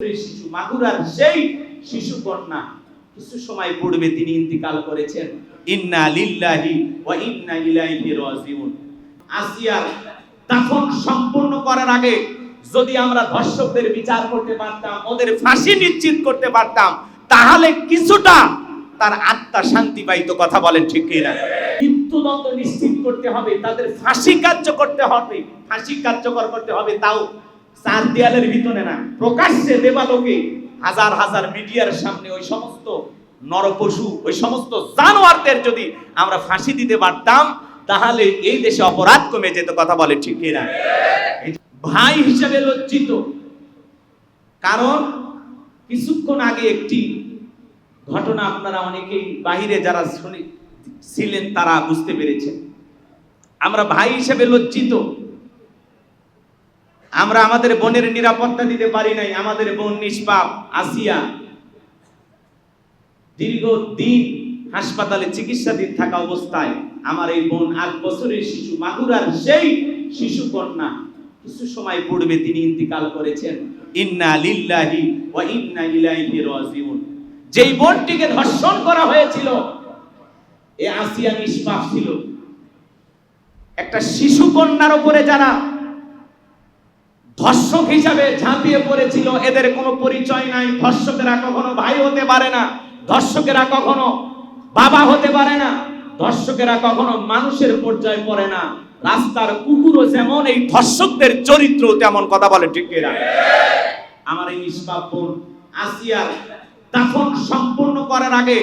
শিশু, মাগুরার সেই শিশু কন্যা, কিছু সময় পূর্বে তিনি ইন্তিকাল করেছেন। ইন্না লিল্লাহি ইন্না ইলাইহি রাজিউন। আসিয়ার দাফন সম্পূর্ণ করার আগে যদি আমরা ধর্ষকদের বিচার করতে পারতাম, ওদের ফাঁসি নিশ্চিত করতে পারতাম, তাহলে কিছুটা তার আত্মা শান্তি পাইতো, কথা বলেন ঠিক মৃত্যুদণ্ড নিশ্চিত করতে হবে, তাদের ফাঁসি কার্য করতে হবে, ফাঁসি কার্যকর করতে হবে, তাও চার দেয়ালের ভিতরে না, প্রকাশ্যে দেবালোকে হাজার হাজার মিডিয়ার সামনে ওই সমস্ত নরপশু, ওই সমস্ত জানোয়ারদের যদি আমরা ফাঁসি দিতে পারতাম, তাহলে এই দেশে অপরাধ কমে যেত, কথা বলে ঠিক কিনা? ভাই হিসেবে লজ্জিত। কারণ কিছুক্ষণ আগে একটি ঘটনা আপনারা অনেকেই বাহিরে যারা শুনে ছিলেন, তারা বুঝতে পেরেছেন। আমরা ভাই হিসেবে লজ্জিত। আমরা আমাদের বোনের নিরাপত্তা দিতে পারি নাই, আমাদের বোন নিষ্পাপ, আসিয়া দীর্ঘদিন হাসপাতালে চিকিৎসাধীন থাকা অবস্থায় আমার এই বোন আট বছরের শিশু মাগুরার সেই শিশু কন্যা কিছু সময় পূর্বে তিনি ইন্তিকাল করেছেন। ইন্না লিল্লাহি ওয়া ইন্না ইলাইহি রাজিউন। যেই বোনটিকে ধর্ষণ করা হয়েছিল, এ আসিয়া নিষ্পাপ ছিল। একটা শিশু কন্যার উপরে যারা ধর্ষক হিসাবে ঝাঁপিয়ে পড়েছিল, এদের কোনো পরিচয় নাই। ধর্ষকেরা কখনো ভাই হতে পারে না, ধর্ষকেরা কখনো বাবা হতে পারে না, ধর্ষকেরা কখনো মানুষের পর্যায়ে পড়ে না। রাস্তার কুকুরও যেমন এই ধর্ষকদের চরিত্র তেমন কথা বলে, ঠিক কিনা আমার এই নিষ্পাপ আসিয়ার দাফন সম্পূর্ণ করার আগে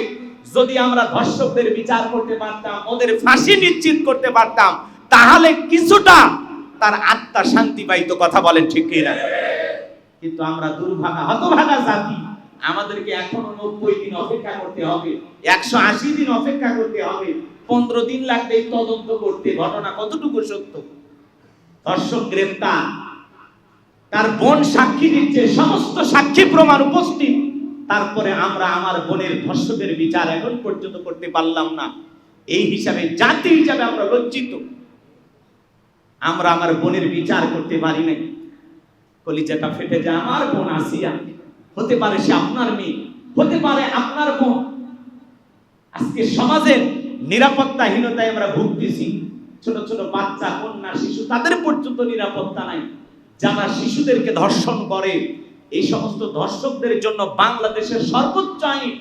যদি আমরা ধর্ষকদের বিচার করতে পারতাম, ওদের ফাঁসি নিশ্চিত করতে পারতাম, তাহলে কিছুটা তার আত্মা শান্তি পাইতো কথা বলেন ঠিক কিনা? কিন্তু আমরা দুর্ভাগা, হতভাগা জাতি। আমাদেরকে এখনও নব্বই দিন অপেক্ষা করতে হবে, একশো আশি দিন অপেক্ষা করতে হবে, পনেরো দিন লাগবে তদন্ত করতে। ঘটনা কতটুকু সত্য? ধর্ষক, গ্রেপ্তার। তার বোন সাক্ষী দিচ্ছে, সমস্ত সাক্ষী প্রমাণ উপস্থিত। তারপরে আমরা আমার বোনের ধর্ষকের বিচার এখন পর্যন্ত করতে পারলাম না। এই হিসাবে জাতি হিসাবে আমরা লজ্জিত। আমরা আমার বোনের বিচার করতে পারি নাই। কলিজাটা ফেটে যায়, আমার বোন আসিয়া, হতে পারে সে আপনার মেয়ে, হতে পারে আপনার বোন। আজকে সমাজের নিরাপত্তাহীনতায় আমরা ভুগতেছি। ছোট ছোট বাচ্চা, কন্যা, শিশু, তাদের পর্যন্ত নিরাপত্তা নাই। যারা শিশুদেরকে ধর্ষণ করে, এই সমস্ত ধর্ষকদের জন্য বাংলাদেশের সর্বোচ্চ আইন,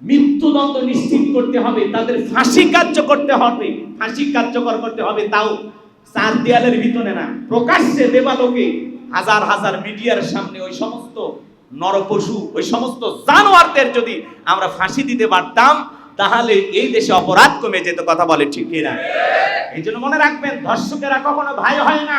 মৃত্যুদণ্ড নিশ্চিত করতে হবে, তাদের ফাঁসি কার্য করতে হবে, ফাঁসি কার্যকর করতে হবে, তাও চার দেয়ালের ভিতরে না, প্রকাশ্যে দেবালোকে হাজার হাজার মিডিয়ার সামনে ওই সমস্ত নরপশু, ওই সমস্ত জানোয়ারদের যদি আমরা ফাঁসি দিতে পারতাম, তাহলে এই দেশে অপরাধ কমে যেত, কথা বলে ঠিক না এই জন্য মনে রাখবেন, ধর্ষকেরা কখনো ভাই হয় না।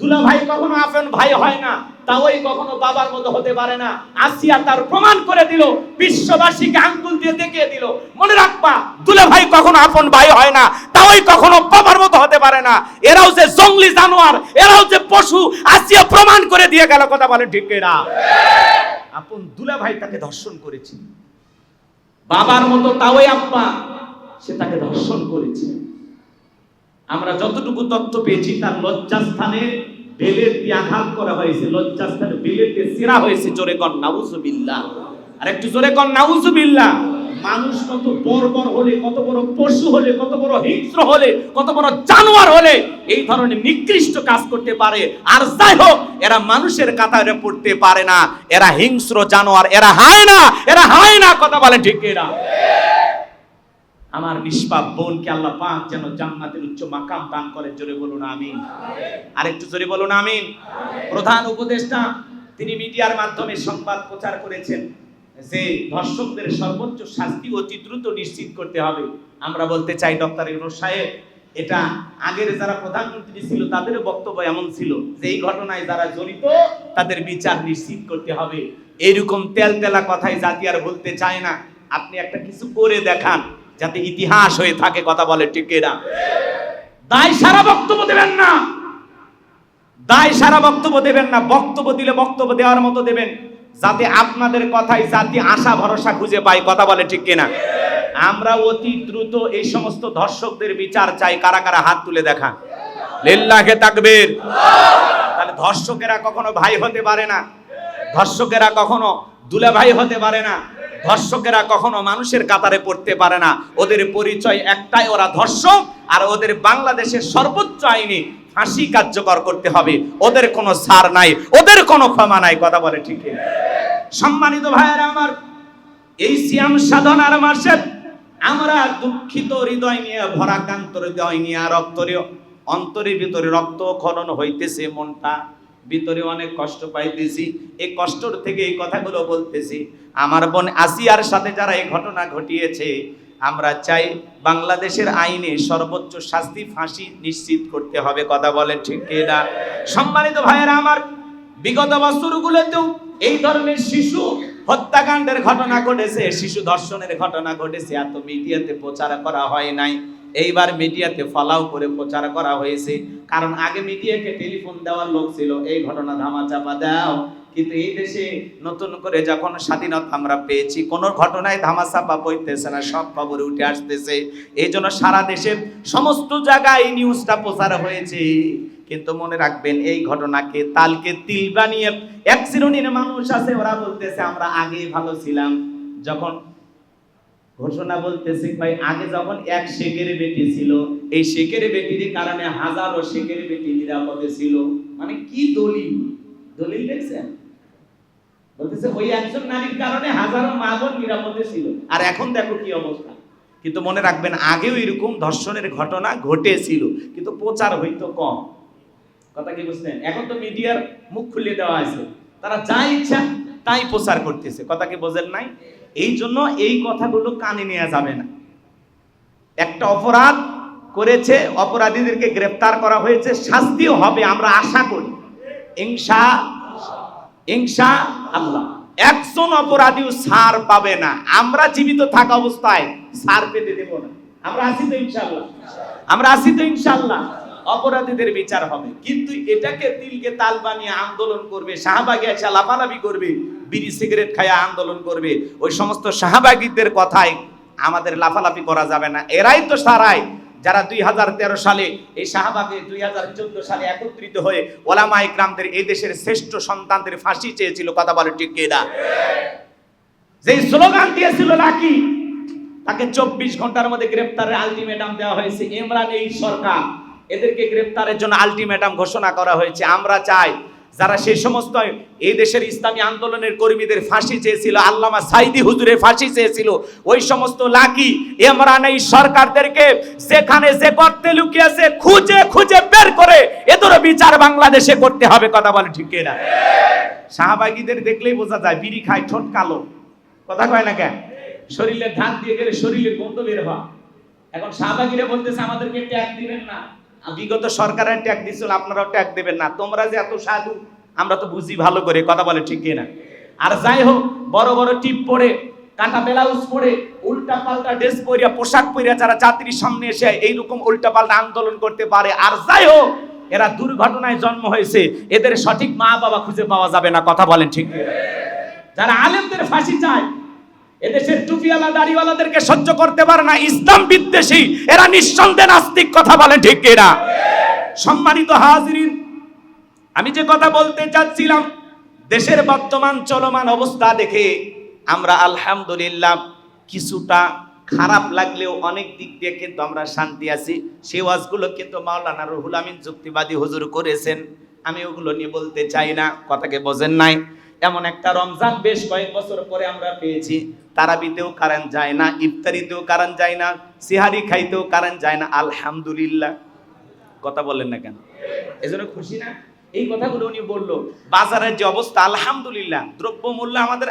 দুলা ভাই কখনো আপন ভাই হয় না তাওই কখনো বাবার মতো হতে পারে না। আসিয়া তার প্রমাণ করে দিল, বিশ্ববাসীকে আঙ্গুল দিয়ে দেখিয়ে দিল, মনে রাখবা দুলা ভাই কখনো আপন ভাই হয় না তাওই কখনো বাবার মতো হতে পারে না। এরাও যে জঙ্গলি জানোয়ার, এরাও যে পশু, আসিয়া প্রমাণ করে দিয়ে গেল, কথা বলে ঠিক না আপন দুলা ভাই তাকে ধর্ষণ করেছে বাবার মতো তাওই আব্বা সে তাকে ধর্ষণ করেছে আমরা যতটুকু তথ্য পেয়েছি, তার লজ্জাস্থানে বেলের দিয়ে আঘাত করা হয়েছে, লজ্জাস্থানে বেলের দিয়ে সেরা হয়েছে, জোরে কর নাউজুবিল্লাহ। আর একটু জোরে কর নাউজুবিল্লাহ। মানুষ কত বর্বর হলে, কত বড় পশু হলে, কত বড় হিংস্র হলে, কত বড় জানোয়ার হলে এই ধরনের নিকৃষ্ট কাজ করতে পারে। আর যাই হোক, এরা মানুষের কাতারে পড়তে পারে না। এরা হিংস্র জানোয়ার, এরা হায় না, এরা হায় না, কথা বলে ঠিক এরা আমার নিষ্পাপ বোনকে আল্লাহ পাক যেন জান্নাতের উচ্চ মাকাম দান করেন। জোরে বলুন আমিন। আরেকটু জোরে বলুন আমিন। প্রধান উপদেষ্টা তিনি মিডিয়ার মাধ্যমে সংবাদ প্রচার করেছেন যে ধর্ষকদের সর্বোচ্চ শাস্তি অতি দ্রুত নিশ্চিত করতে হবে। আমরা বলতে চাই ডক্টর ইউনুস সাহেব এটা আগের যারা প্রধানমন্ত্রী ছিল তাদের বক্তব্য এমন ছিল যে এই ঘটনায় যারা জড়িত তাদের বিচার নিশ্চিত করতে হবে। এইরকম তেল তেলা কথাই জাতি আর বলতে চায় না। আপনি একটা কিছু করে দেখান। যাতে ইতিহাস হয়ে থাকে, কথা বলে, ঠিক না? দায় সারা বক্তব্য দেবেন না। দায় সারা বক্তব্য দেবেন না। বক্তব্য দিলে বক্তব্য দেওয়ার মতো দেবেন। যাতে আপনাদের কথাই জাতি আশা, ভরসা খুঁজে পায়, কথা বলে, ঠিক কিনা আমরা অতি দ্রুত এই সমস্ত ধর্ষকদের বিচার চাই। কারা কারা হাত তুলে দেখা? লিল্লাহে তাকবীর। তাহলে ধর্ষকেরা কখনো ভাই হতে পারে না। ধর্ষকেরা কখনো দুলাভাই হতে পারে না। ধর্ষকেরা কখনো মানুষের কাতারে পড়তে পারে না। ওদের পরিচয় একটাই, ওরা ধর্ষক, আর ওদের বাংলাদেশের সর্বোচ্চ আইনে ফাঁসি কার্যকর করতে হবে। ওদের কোনো সার নাই, ওদের কোনো ক্ষমা নাই, কথা বলে ঠিক সম্মানিত ভাইয়েরা আমার, এই সিয়াম সাধনার মাসে আমরা দুঃখিত হৃদয় নিয়ে ভরাকান্ত হৃদয় নিয়ে রক্তরে অন্তরের ভিতরে রক্ত খনন হইতেছে, মনটা ভিতরে অনেক কষ্ট পাইতেছি। এই কষ্টর থেকে এই কথাগুলো বলতেছি, আমার বোন আসিয়ার সাথে যারা এই ঘটনা ঘটিয়েছে, আমরা চাই বাংলাদেশের আইনে সর্বোচ্চ শাস্তি, ফাঁসি নিশ্চিত করতে হবে। কথা বলেন ঠিক না সম্মানিত ভাইয়েরা আমার, বিগত বছরগুলোতেও এই ধরনের শিশু হত্যাকাণ্ডের ঘটনা ঘটেছে, শিশু ধর্ষণের ঘটনা ঘটেছে, এত মিডিয়াতে প্রচার করা হয় নাই। এইবার মিডিয়াতে ফলাও করে প্রচার করা হয়েছে। কারণ আগে মিডিয়াকে টেলিফোন দেওয়ার লোক ছিল, এই ঘটনা ধামাচাপা দাও। কিন্তু এই দেশে নতুন করে যখন স্বাধীনতা আমরা পেয়েছি, কোন ঘটনায় ধামাচাপা বইতেছে না, সব খবরে উঠে আসতেছে। এই জন্য সারা দেশের সমস্ত জায়গায় এই নিউজটা প্রচার হয়েছে। কিন্তু মনে রাখবেন, এই ঘটনাকে তালকে তিল বানিয়ে এক শ্রেণির মানুষ আছে, ওরা বলতেছে, আমরা আগেই ভালো ছিলাম। যখন ঘোষণা বলতেছে, ভাই, আগে যখন এক শেখের বেটি ছিল, এই শেখের বেটির কারণে হাজারো শেখের বেটি নিরাপদে ছিল। মানে কি দলিল? দলিল দেখছেন? বলতেছে, ওই একজন নারীর কারণে হাজারো মা বোন নিরাপদে ছিল। আর এখন দেখো কি অবস্থা। কিন্তু মনে রাখবেন, আগেও এরকম ধর্ষণের ঘটনা ঘটেছিল, কিন্তু প্রচার হইতো কম। কথা কি বুঝছেন এখন তো মিডিয়ার মুখ খুলে দেওয়া আছে তারা যা ইচ্ছা তাই প্রচার করতেছে। কথা কি বোঝেন নাই? এই জন্য এই কথাগুলো কানে নেওয়া যাবে না। একটা অপরাধ করেছে, অপরাধীদেরকে গ্রেফতার করা হয়েছে, শাস্তিও হবে, আমরা আশা করি। ইনশা ইনশা আল্লাহ। একজন অপরাধীও সার পাবে না। আমরা জীবিত থাকা অবস্থায় সার পেতে দেব না। আমরা আসি তো ইনশাআল্লাহ। আমরা আসি তো ইনশাআল্লাহ। অপরাধীদের বিচার হবে। কিন্তু এটাকে তিলকে তাল বানিয়ে আন্দোলন করবে, শাহবাগে এসে লাফালাফি করবে, বিড়ি সিগারেট খায়া আন্দোলন করবে। ওই সমস্ত শাহবাগীদের কথায় আমাদের লাফালাফি করা যাবে না। এরাই তো সারাই। যারা দুই হাজার তেরো সালে এই শাহবাগে দুই হাজার চোদ্দ সালে একত্রিত হয়ে ওলামা ইকরামদের এই দেশের শ্রেষ্ঠ সন্তানদের ফাঁসি চেয়েছিল, কথা বলে ঠিক কিনা যে স্লোগান দিয়েছিল নাকি, তাকে চব্বিশ ঘণ্টার মধ্যে গ্রেপ্তারের আলটিমেটাম দেওয়া হয়েছে, ইমরান এই সরকার। এদেরকে গ্রেপ্তারের জন্য আলটিমেটাম ঘোষণা করা হয়েছে। আমরা চাই যারা সেই সমস্ত এই দেশের ইসলামী আন্দোলনের কর্মীদের ফাঁসি চেয়েছিল, আল্লামা সাইদি হুজুরের ফাঁসি চেয়েছিল, ওই সমস্ত লাকি ইমরান এই সরকারদেরকে যেখানে যে গর্তে লুকিয়েছে, খুঁজে খুঁজে বের করে এদেরও বিচার বাংলাদেশে করতে হবে, কথা বলে ঠিক না শাহবাগীদের দেখলেই বোঝা যায়, বিড়ি খায় ঠোঁট কালো। কথা কয় না কেন? শরীরে ধান দিয়ে গেলে শরীরে গন্ধ বের হয়। এখন শাহবাগীরা বলতেছে, আমাদেরকে ট্যাগ দিবেন না। বিগত সরকারের ট্যাগ দিছিল, আপনারাও ট্যাগ দেবেন না তোমরা যে এত সাধু, আমরা তো বুঝি ভালো করে, কথা বলে ঠিক না আর যাই হোক, বড় বড় টিপ পরে, কাটা ব্লাউজ পরে, উল্টা পাল্টা ড্রেস পরিয়া, পোশাক পরিয়া যারা যাত্রীর সামনে এসে এইরকম উল্টা পাল্টা আন্দোলন করতে পারে, আর যাই হোক, এরা দুর্ঘটনায় জন্ম হয়েছে, এদের সঠিক মা বাবা খুঁজে পাওয়া যাবে না, কথা বলেন ঠিক কিনা? যারা আলেমদের ফাঁসি চায় এদেশের টুপিওয়ালা, দাড়িওয়ালাদেরকে সহ্য করতে পারে না। ইসলাম বিদ্বেষী, এরা নিঃসন্দেহে নাস্তিক কথা বলে, ঠিক এরা সম্মানিত হাজিরিন, আমি যে কথা বলতে চাচ্ছিলাম, দেশের বর্তমান চলমান অবস্থা দেখে আমরা আলহামদুলিল্লাহ কিছুটা খারাপ লাগলেও অনেক দিক দিয়ে কিন্তু আমরা শান্তি আছি। সেই ওয়াজগুলো কিন্তু মাওলানা রুহুল আমিন যুক্তিবাদী হুজুর করেছেন। আমি ওগুলো নিয়ে বলতে চাই না, কথাকে বোঝেন নাই। এমন একটা রমজান বেশ কয়েক বছর পরে আমরা পেয়েছি। তারাবিতেও কারেন্ট যায় না, ইফতারিতেও কারেন্ট যায় না, সিহারি খাইতেও কারেন্ট যায় না, আলহামদুলিল্লাহ। কথা বললেন না কেন? এজন্য খুশি না? এই কথাগুলো উনি বলল, বাজারের যে অবস্থা, আলহামদুলিল্লাহ দ্রব্য মূল্য আমাদের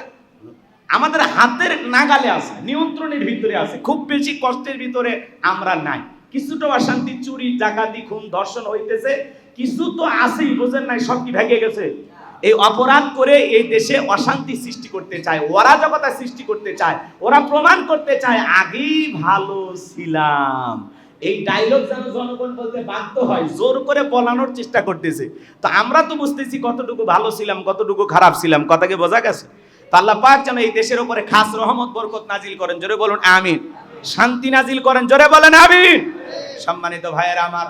আমাদের হাতের নাগালে আছে, নিয়ন্ত্রণের ভিতরে আছে, খুব বেশি কষ্টের ভিতরে আমরা নাই। কিছুটা অশান্তি, চুরি, ডাকাতি, খুন, ধর্ষণ হইতেছে, কিছু তো আছেই, বোঝেন নাই, সব কি ভেঙে গেছে? এই অপরাধ করে এই দেশে অশান্তি সৃষ্টি করতে চায়, অরাজকতা সৃষ্টি করতে চায়, ওরা প্রমাণ করতে চায়, আগেই ভালো ছিলাম। এই ডায়লগ যেন জনগণ বলতে বাধ্য হয়, জোর করে বলানোর চেষ্টা করতেছে। তো আমরা তো বুঝতেছি কতটুকু ভালো ছিলাম, কতটুকু খারাপ ছিলাম কথাকে বোঝা গেছে? তো আল্লাহ পাক যেন এই দেশের উপরে খাস রহমত, বরকত নাজিল করেন, জোরে বলুন, আমিন। শান্তি নাজিল করেন, জোরে বলেন, আমিন। সম্মানিত ভাইয়েরা আমার